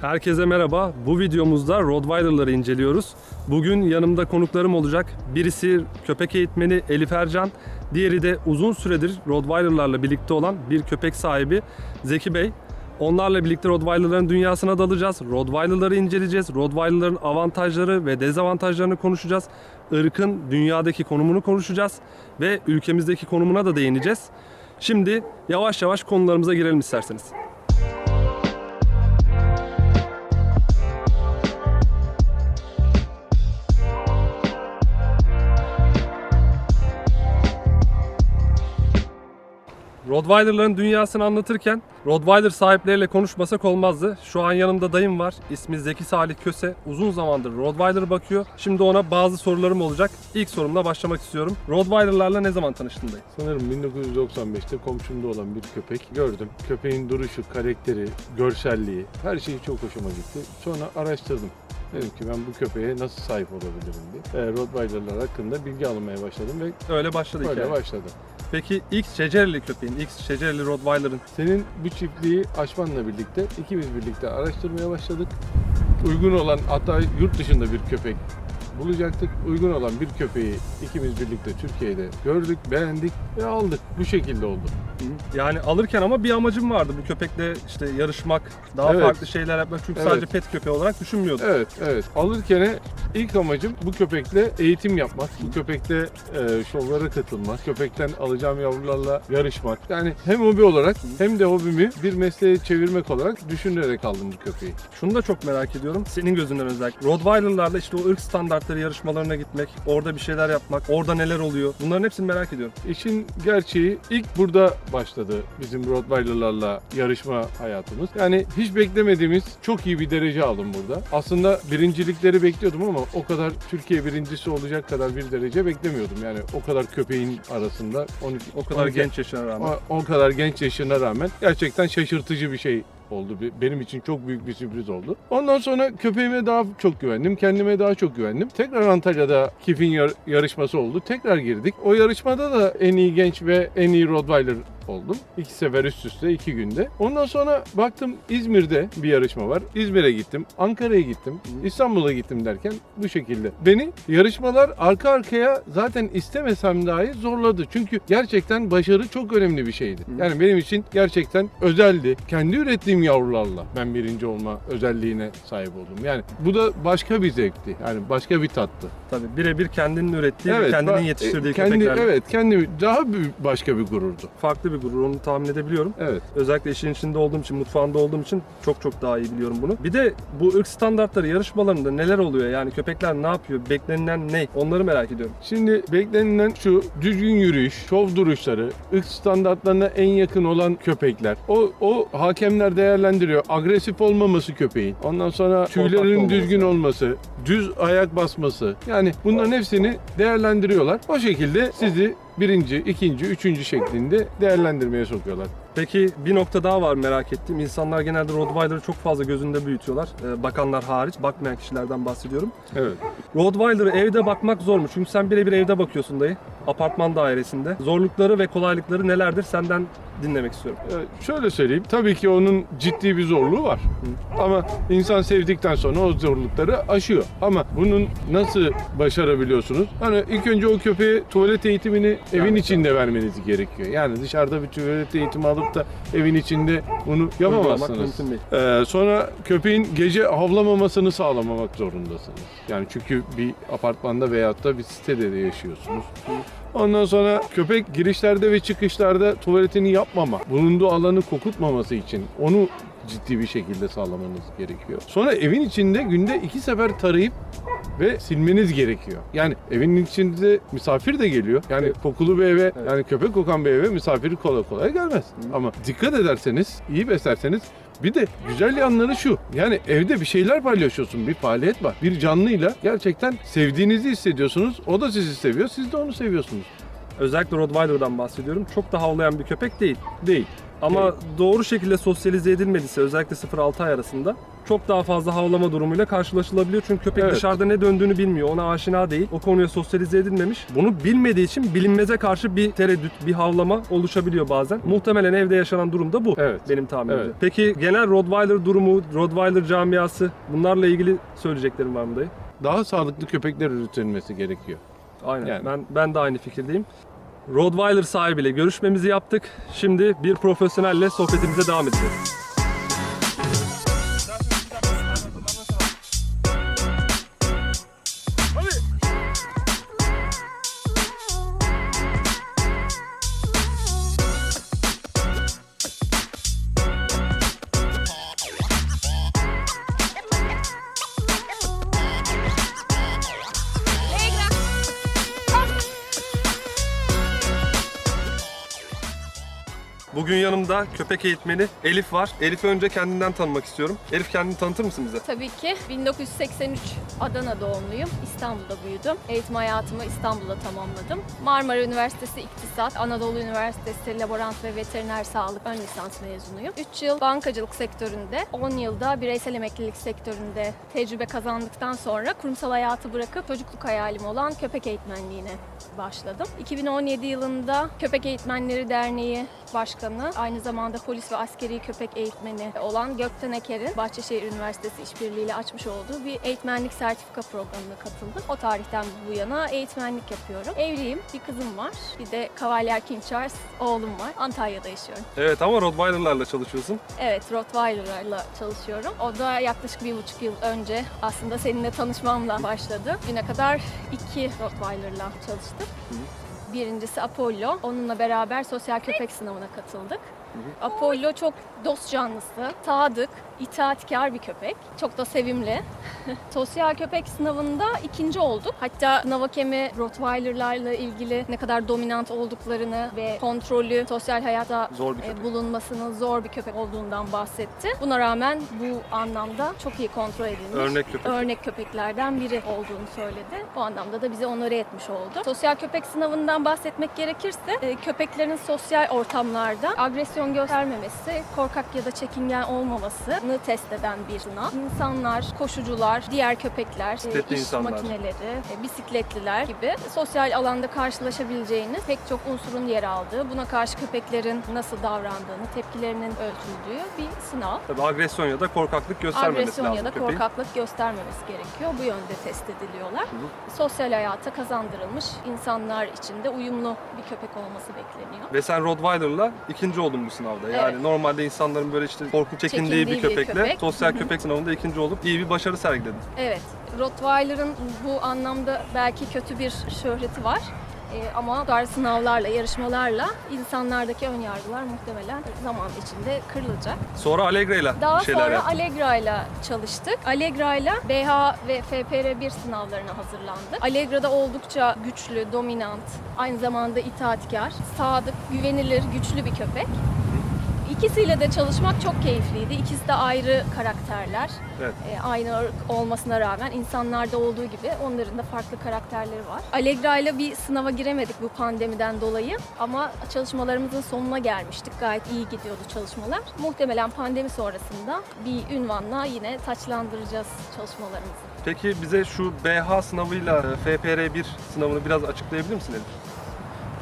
Herkese merhaba. Bu videomuzda Rottweiler'ları inceliyoruz. Bugün yanımda konuklarım olacak. Birisi köpek eğitmeni Elif Ercan, diğeri de uzun süredir Rottweiler'larla birlikte olan bir köpek sahibi Zeki Bey. Onlarla birlikte Rottweiler'ların dünyasına dalacağız. Rottweiler'ları inceleyeceğiz. Rottweiler'ların avantajları ve dezavantajlarını konuşacağız. Irkın dünyadaki konumunu konuşacağız ve ülkemizdeki konumuna da değineceğiz. Şimdi yavaş yavaş konularımıza girelim isterseniz. Rottweiler'ların dünyasını anlatırken Rottweiler sahipleriyle konuşmasak olmazdı. Şu an yanımda dayım var. İsmi Zeki Salih Köse. Uzun zamandır Rottweiler bakıyor. Şimdi ona bazı sorularım olacak. İlk sorumla başlamak istiyorum. Rottweiler'larla ne zaman tanıştın dayı? Sanırım 1995'te komşumda olan bir köpek gördüm. Köpeğin duruşu, karakteri, görselliği her şeyi çok hoşuma gitti. Sonra araştırdım. Dedim ki ben bu köpeğe nasıl sahip olabilirim diye. E, Rottweiler'lar hakkında bilgi almaya başladım ve Öyle başladı hikaye. başladı. Peki ilk şecereli köpeğin, ilk şecereli Rottweiler'ın Senin bu çiftliği açmanla birlikte ikimiz birlikte araştırmaya başladık. Uygun olan hatta yurt dışında bir köpek bulacaktık. Uygun olan bir köpeği ikimiz birlikte Türkiye'de gördük, beğendik ve aldık. Bu şekilde oldu. Yani alırken ama bir amacım vardı. Bu köpekle işte yarışmak, daha Evet. farklı şeyler yapmak. Çünkü Evet. sadece pet köpeği olarak düşünmüyordum. Evet, evet. Alırken ilk amacım bu köpekle eğitim yapmak, bu köpekle e, şovlara katılmak, köpekten alacağım yavrularla yarışmak. Yani hem hobi olarak hem de hobimi bir mesleğe çevirmek olarak düşünerek aldım bu köpeği. Şunu da çok merak ediyorum. Senin gözünden özellikle. Rottweiler'larla işte o ırk standartları yarışmalarına gitmek, orada bir şeyler yapmak, orada neler oluyor. Bunların hepsini merak ediyorum. İşin gerçeği ilk burada başladı bizim Rottweiler'larla yarışma hayatımız. Yani hiç beklemediğimiz çok iyi bir derece aldım burada. Aslında birincilikleri bekliyordum ama o kadar Türkiye birincisi olacak kadar bir derece beklemiyordum. Yani o kadar köpeğin arasında 12 O kadar 12 genç yaşına rağmen. O, o kadar genç yaşına rağmen gerçekten şaşırtıcı bir şey oldu. Be- Benim için çok büyük bir sürpriz oldu. Ondan sonra köpeğime daha çok güvendim. Kendime daha çok güvendim. Tekrar Antalya'da Kifin yar- yarışması oldu. Tekrar girdik. O yarışmada da en iyi genç ve en iyi Rottweiler oldum. İki sefer üst üste iki günde. Ondan sonra baktım İzmir'de bir yarışma var. İzmir'e gittim. Ankara'ya gittim. İstanbul'a gittim derken bu şekilde. Beni yarışmalar arka arkaya zaten istemesem dahi zorladı. Çünkü gerçekten başarı çok önemli bir şeydi. Yani benim için gerçekten özeldi. Kendi ürettiğim yavrularla ben birinci olma özelliğine sahip oldum. Yani bu da başka bir zevkti. Yani başka bir tattı. Tabii birebir kendinin ürettiği, Evet, kendinin yetiştirdiği e, kendi, köpeklerle. Evet, kendi daha bir, başka bir gururdu. Farklı bir gurur onu tahmin edebiliyorum. Evet. Özellikle işin içinde olduğum için, mutfağında olduğum için çok çok daha iyi biliyorum bunu. Bir de bu ırk standartları yarışmalarında neler oluyor? Yani köpekler ne yapıyor? Beklenilen ne? Onları merak ediyorum. Şimdi beklenilen şu düzgün yürüyüş, şov duruşları, ırk standartlarına en yakın olan köpekler. O, o hakemler değerlendiriyor. Agresif olmaması köpeğin. Ondan sonra tüylerin düzgün olması, düz ayak basması. Yani bunların hepsini değerlendiriyorlar. O şekilde sizi birinci, ikinci, üçüncü şeklinde değerlendirmeye sokuyorlar. Peki bir nokta daha var merak ettiğim. İnsanlar genelde Rottweiler'ı çok fazla gözünde büyütüyorlar. Ee, bakanlar hariç, bakmayan kişilerden bahsediyorum. Evet. Rottweiler'ı evde bakmak zor mu? Çünkü sen birebir evde bakıyorsun dayı. Apartman dairesinde. Zorlukları ve kolaylıkları nelerdir? Senden dinlemek istiyorum. Ee, Şöyle söyleyeyim, tabii ki onun ciddi bir zorluğu var. Ama insan sevdikten sonra o zorlukları aşıyor. Ama bunun nasıl başarabiliyorsunuz? Hani ilk önce o köpeğe tuvalet eğitimini evin Yani- içinde vermeniz gerekiyor. Yani dışarıda bir tuvalet eğitimi alıp da evin içinde bunu yapamazsınız. Ee, sonra köpeğin gece havlamamasını sağlamamak zorundasınız. Yani çünkü bir apartmanda veyahut da bir sitede de yaşıyorsunuz. Ondan sonra köpek girişlerde ve çıkışlarda tuvaletini yapmama, bulunduğu alanı kokutmaması için onu ciddi bir şekilde sağlamanız gerekiyor. Sonra evin içinde günde iki sefer tarayıp ve silmeniz gerekiyor. Yani evin içinde misafir de geliyor. Yani kokulu bir eve, yani köpek kokan bir eve misafir kolay kolay gelmez. Ama dikkat ederseniz, iyi beslerseniz bir de güzel yanları şu. Yani evde bir şeyler paylaşıyorsun. Bir faaliyet var. Bir canlıyla gerçekten sevdiğinizi hissediyorsunuz. O da sizi seviyor. Siz de onu seviyorsunuz. Özellikle Rottweiler'dan bahsediyorum. Çok da havlayan bir köpek değil. Değil. Ama Evet. doğru şekilde sosyalize edilmediyse özellikle 0-6 ay arasında çok daha fazla havlama durumuyla karşılaşılabiliyor. Çünkü köpek Evet. dışarıda ne döndüğünü bilmiyor, ona aşina değil. O konuya sosyalize edilmemiş. Bunu bilmediği için bilinmeze karşı bir tereddüt, bir havlama oluşabiliyor bazen. Muhtemelen evde yaşanan durum da bu. Evet. Benim tahminimce. Evet. Peki genel Rottweiler durumu, Rottweiler camiası bunlarla ilgili söyleyeceklerim var mı dayı? Daha sağlıklı köpekler üretilmesi gerekiyor. Aynen. Yani. Ben ben de aynı fikirdeyim. Rottweiler sahibiyle görüşmemizi yaptık. Şimdi bir profesyonelle sohbetimize devam edeceğiz. Bugün yanımda köpek eğitmeni Elif var. Elif'i önce kendinden tanımak istiyorum. Elif kendini tanıtır mısın bize? Tabii ki 1983 Adana doğumluyum. İstanbul'da büyüdüm. Eğitim hayatımı İstanbul'da tamamladım. Marmara Üniversitesi İktisat, Anadolu Üniversitesi Laborant ve Veteriner Sağlık ön lisans mezunuyum. 3 yıl bankacılık sektöründe, 10 yılda bireysel emeklilik sektöründe tecrübe kazandıktan sonra kurumsal hayatı bırakıp çocukluk hayalim olan köpek eğitmenliğine başladım. 2017 yılında Köpek Eğitmenleri Derneği Başkanı, aynı zamanda polis ve askeri köpek eğitmeni olan Gökten Eker'in Bahçeşehir Üniversitesi işbirliğiyle açmış olduğu bir eğitmenlik sertifika programına katıldım. O tarihten bu yana eğitmenlik yapıyorum. Evliyim, bir kızım var. Bir de Cavalier King Charles oğlum var. Antalya'da yaşıyorum. Evet ama Rottweiler'larla çalışıyorsun. Evet, Rottweiler'larla çalışıyorum. O da yaklaşık bir buçuk yıl önce aslında seninle tanışmamla başladı. Güne kadar iki Rottweiler'la çalıştık. Birincisi Apollo. Onunla beraber sosyal köpek sınavına katıldık. Apollo çok dost canlısı, sadık, itaatkar bir köpek. Çok da sevimli. sosyal köpek sınavında ikinci olduk. Hatta Navakemi Rottweiler'larla ilgili ne kadar dominant olduklarını ve kontrolü sosyal hayatta Zor e, bulunmasının zor bir köpek olduğundan bahsetti. Buna rağmen bu anlamda çok iyi kontrol edilmiş Örnek köpek. örnek köpeklerden biri olduğunu söyledi. Bu anlamda da bizi onore etmiş oldu. Sosyal köpek sınavından bahsetmek gerekirse e, köpeklerin sosyal ortamlarda agresyon göstermemesi, korkak ya da çekingen olmamasını test eden bir sınav. İnsanlar, koşucular, diğer köpekler, e, Bisikletli iş insanlar. makineleri, e, bisikletliler gibi sosyal alanda karşılaşabileceğiniz pek çok unsurun yer aldığı, buna karşı köpeklerin nasıl davrandığını, tepkilerinin ölçüldüğü bir sınav. Tabii agresyon ya da korkaklık göstermemesi Agresyon lazım ya da köpeğin. korkaklık göstermemesi gerekiyor. Bu yönde test ediliyorlar. Sosyal hayata kazandırılmış insanlar için de uyumlu bir köpek olması bekleniyor. Ve sen Rottweiler'la ikinci oldun bu sınavda. Yani Evet. normalde insanların böyle işte korku çekindiği bir Çekindiği bir köpekle köpek. sosyal köpek sınavında ikinci olup iyi bir başarı sergiledin. Evet, Rottweiler'ın bu anlamda belki kötü bir şöhreti var. Ee, ama tarz sınavlarla, yarışmalarla insanlardaki ön yargılar muhtemelen zaman içinde kırılacak. Sonra Allegre'yle Daha şeyler sonra yaptın. Allegra ile çalıştık. Allegra ile BH ve FPR1 sınavlarına hazırlandık. Allegra'da oldukça güçlü, dominant, aynı zamanda itaatkar, sadık, güvenilir, güçlü bir köpek. İkisiyle de çalışmak çok keyifliydi. İkisi de ayrı karakterler. Evet. E, aynı ırk olmasına rağmen insanlarda olduğu gibi onların da farklı karakterleri var. Allegra ile bir sınava giremedik bu pandemiden dolayı ama çalışmalarımızın sonuna gelmiştik. Gayet iyi gidiyordu çalışmalar. Muhtemelen pandemi sonrasında bir ünvanla yine taçlandıracağız çalışmalarımızı. Peki bize şu BH sınavıyla e, FPR1 sınavını biraz açıklayabilir misin Elif?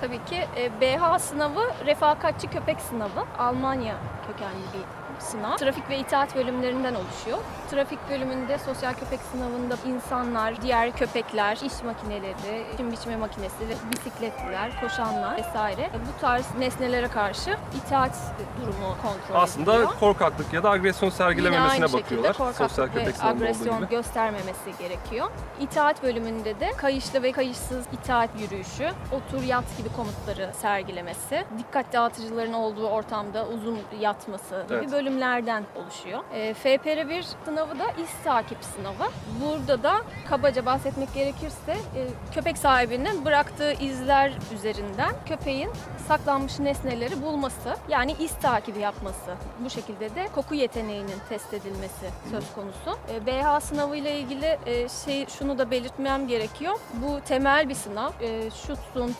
Tabii ki e, BH sınavı refakatçi köpek sınavı. Almanya kökenli bir sınav. Trafik ve itaat bölümlerinden oluşuyor. Trafik bölümünde sosyal köpek sınavında insanlar, diğer köpekler, iş makineleri, biçim biçme makinesi, ve bisikletliler, koşanlar vesaire bu tarz nesnelere karşı itaat durumu kontrol Aslında ediliyor. korkaklık ya da agresyon sergilememesine bakıyorlar. Sosyal ve köpek sınavında olduğu agresyon göstermemesi gerekiyor. İtaat bölümünde de kayışlı ve kayışsız itaat yürüyüşü, otur yat gibi komutları sergilemesi, dikkat dağıtıcıların olduğu ortamda uzun yatması gibi Evet. Bölümlerden oluşuyor. E, FPR1 sınavı da iz takip sınavı. Burada da kabaca bahsetmek gerekirse e, köpek sahibinin bıraktığı izler üzerinden köpeğin saklanmış nesneleri bulması yani iz takibi yapması. Bu şekilde de koku yeteneğinin test edilmesi söz konusu. E, BH sınavı ile ilgili e, şey şunu da belirtmem gerekiyor. Bu temel bir sınav. E, Schutzhund,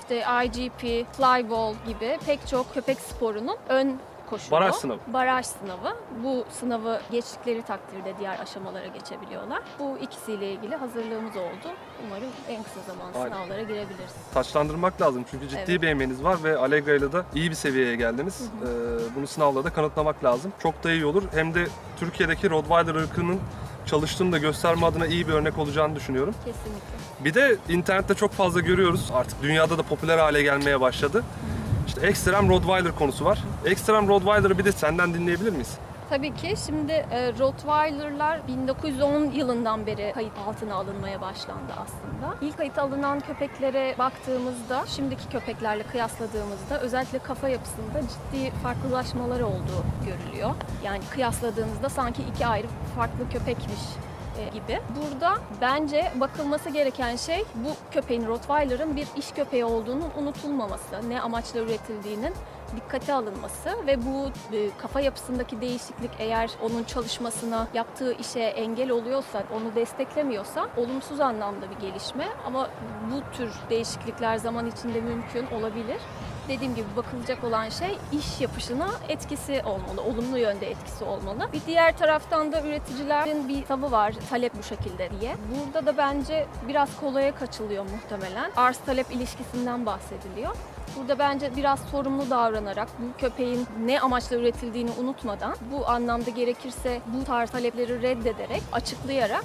IGP, Flyball gibi pek çok köpek sporunun ön koşulu. Baraj sınavı. Baraj sınavı. Bu sınavı geçtikleri takdirde diğer aşamalara geçebiliyorlar. Bu ikisiyle ilgili hazırlığımız oldu. Umarım en kısa zamanda Aynen. sınavlara girebiliriz. Taçlandırmak lazım çünkü ciddi Evet. bir emeğiniz var ve Allegra ile de iyi bir seviyeye geldiniz. Ee, bunu sınavla da kanıtlamak lazım. Çok da iyi olur. Hem de Türkiye'deki Rottweiler ırkının çalıştığını da gösterme adına iyi bir örnek olacağını düşünüyorum. Kesinlikle. Bir de internette çok fazla görüyoruz. Artık dünyada da popüler hale gelmeye başladı. İşte Extreme Rottweiler konusu var. Extreme Rottweiler'ı bir de senden dinleyebilir miyiz? Tabii ki şimdi e, Rottweiler'lar 1910 yılından beri kayıt altına alınmaya başlandı aslında. İlk kayıt alınan köpeklere baktığımızda, şimdiki köpeklerle kıyasladığımızda özellikle kafa yapısında ciddi farklılaşmalar olduğu görülüyor. Yani kıyasladığınızda sanki iki ayrı farklı köpekmiş gibi. Burada bence bakılması gereken şey bu köpeğin Rottweiler'ın bir iş köpeği olduğunun unutulmaması, ne amaçla üretildiğinin dikkate alınması ve bu e, kafa yapısındaki değişiklik eğer onun çalışmasına, yaptığı işe engel oluyorsa, onu desteklemiyorsa olumsuz anlamda bir gelişme ama bu tür değişiklikler zaman içinde mümkün olabilir. Dediğim gibi bakılacak olan şey iş yapışına etkisi olmalı, olumlu yönde etkisi olmalı. Bir diğer taraftan da üreticilerin bir tavı var, talep bu şekilde diye. Burada da bence biraz kolaya kaçılıyor muhtemelen. Arz talep ilişkisinden bahsediliyor. Burada bence biraz sorumlu davranarak bu köpeğin ne amaçla üretildiğini unutmadan bu anlamda gerekirse bu tarz talepleri reddederek, açıklayarak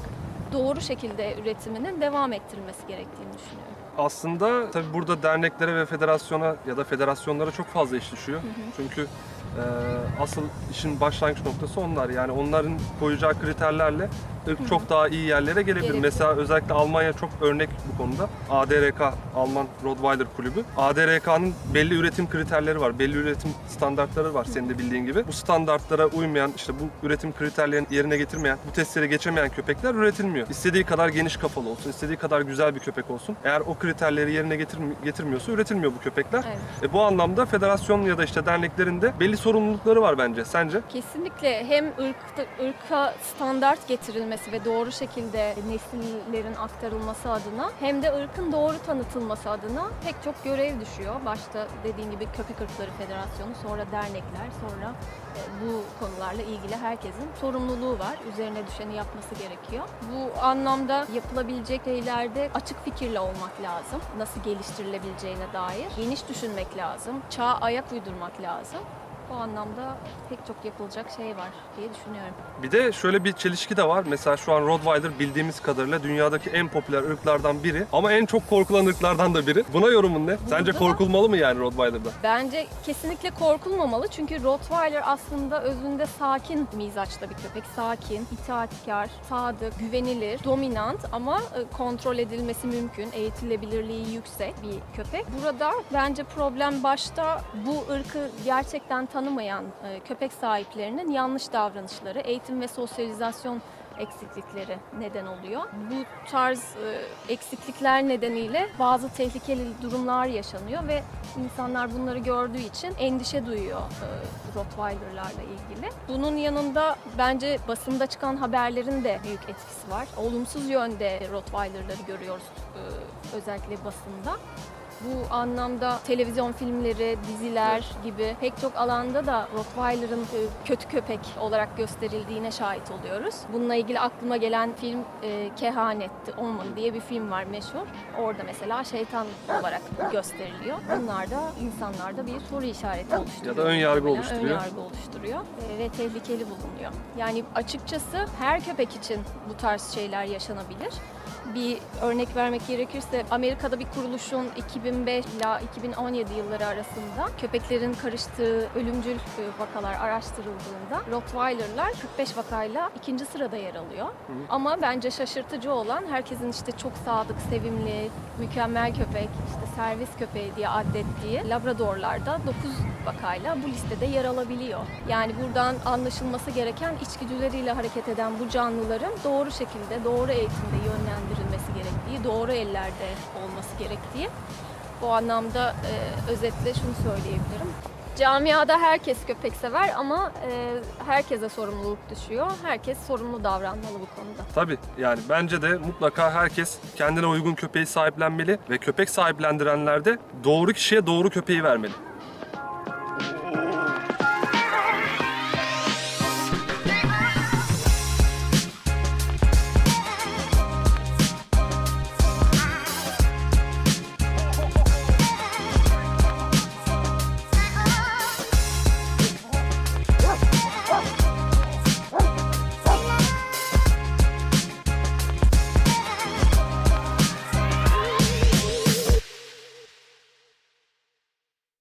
doğru şekilde üretiminin devam ettirilmesi gerektiğini düşünüyorum. Aslında tabii burada derneklere ve federasyona ya da federasyonlara çok fazla iş düşüyor. Çünkü e, asıl işin başlangıç noktası onlar. Yani onların koyacağı kriterlerle çok daha iyi yerlere gelebilir. Gelebilir. Mesela özellikle Almanya çok örnek bu konuda. ADRK, Alman Rottweiler Kulübü. ADRK'nın belli üretim kriterleri var, belli üretim standartları var senin de bildiğin gibi. Bu standartlara uymayan, işte bu üretim kriterlerini yerine getirmeyen, bu testleri geçemeyen köpekler üretilmiyor. İstediği kadar geniş kafalı olsun, istediği kadar güzel bir köpek olsun. Eğer o kriterleri yerine getirmi- getirmiyorsa üretilmiyor bu köpekler. Evet. E bu anlamda federasyon ya da işte derneklerin de belli sorumlulukları var bence. Sence? Kesinlikle hem ırkta, ırka standart getirilmesi ve doğru şekilde nesillerin aktarılması adına hem de ırkın doğru tanıtılması adına pek çok görev düşüyor. Başta dediğim gibi Köpek Irkları Federasyonu, sonra dernekler, sonra e, bu konularla ilgili herkesin sorumluluğu var. Üzerine düşeni yapması gerekiyor. Bu anlamda yapılabilecek şeylerde açık fikirli olmak lazım. Nasıl geliştirilebileceğine dair. Geniş düşünmek lazım. Çağa ayak uydurmak lazım. Bu anlamda pek çok yapılacak şey var diye düşünüyorum. Bir de şöyle bir çelişki de var. Mesela şu an Rottweiler bildiğimiz kadarıyla dünyadaki en popüler ırklardan biri ama en çok korkulan ırklardan da biri. Buna yorumun ne? Sence korkulmalı mı yani Rottweiler'da? Bence kesinlikle korkulmamalı çünkü Rottweiler aslında özünde sakin mizaçta bir köpek. Sakin, itaatkar, sadık, güvenilir, dominant ama e, kontrol edilmesi mümkün, eğitilebilirliği yüksek bir köpek. Burada bence problem başta bu ırkı gerçekten tanımayan e, köpek sahiplerinin yanlış davranışları, eğitim ve sosyalizasyon eksiklikleri neden oluyor. Bu tarz e, eksiklikler nedeniyle bazı tehlikeli durumlar yaşanıyor ve insanlar bunları gördüğü için endişe duyuyor e, Rottweiler'larla ilgili. Bunun yanında bence basında çıkan haberlerin de büyük etkisi var. Olumsuz yönde Rottweiler'ları görüyoruz e, özellikle basında. Bu anlamda televizyon filmleri, diziler gibi pek çok alanda da Rottweiler'ın e, kötü köpek olarak gösterildiğine şahit oluyoruz. Bununla ilgili aklıma gelen film e, Kehanet'ti, Omen diye bir film var meşhur. Orada mesela şeytan olarak gösteriliyor. Bunlar da insanlarda bir soru işareti oluşturuyor. Ya da ön yargı oluşturuyor. Ön yargı oluşturuyor e, ve tehlikeli bulunuyor. Yani açıkçası her köpek için bu tarz şeyler yaşanabilir. Bir örnek vermek gerekirse Amerika'da bir kuruluşun 2005 ila 2017 yılları arasında köpeklerin karıştığı ölümcül e, vakalar araştırıldığında Rottweiler'lar 45 vakayla ikinci sırada yer alıyor. Ama bence şaşırtıcı olan herkesin işte çok sadık, sevimli, mükemmel köpek, işte servis köpeği diye adettiği Labradorlarda 9 vakayla bu listede yer alabiliyor. Yani buradan anlaşılması gereken içgüdüleriyle hareket eden bu canlıların doğru şekilde, doğru eğitimde yönlendirilmesi gerektiği, doğru ellerde olması gerektiği. Bu anlamda e, özetle şunu söyleyebilirim. Camiada herkes köpek sever ama e, herkese sorumluluk düşüyor. Herkes sorumlu davranmalı bu konuda. Tabii yani bence de mutlaka herkes kendine uygun köpeği sahiplenmeli ve köpek sahiplendirenler de doğru kişiye doğru köpeği vermeli.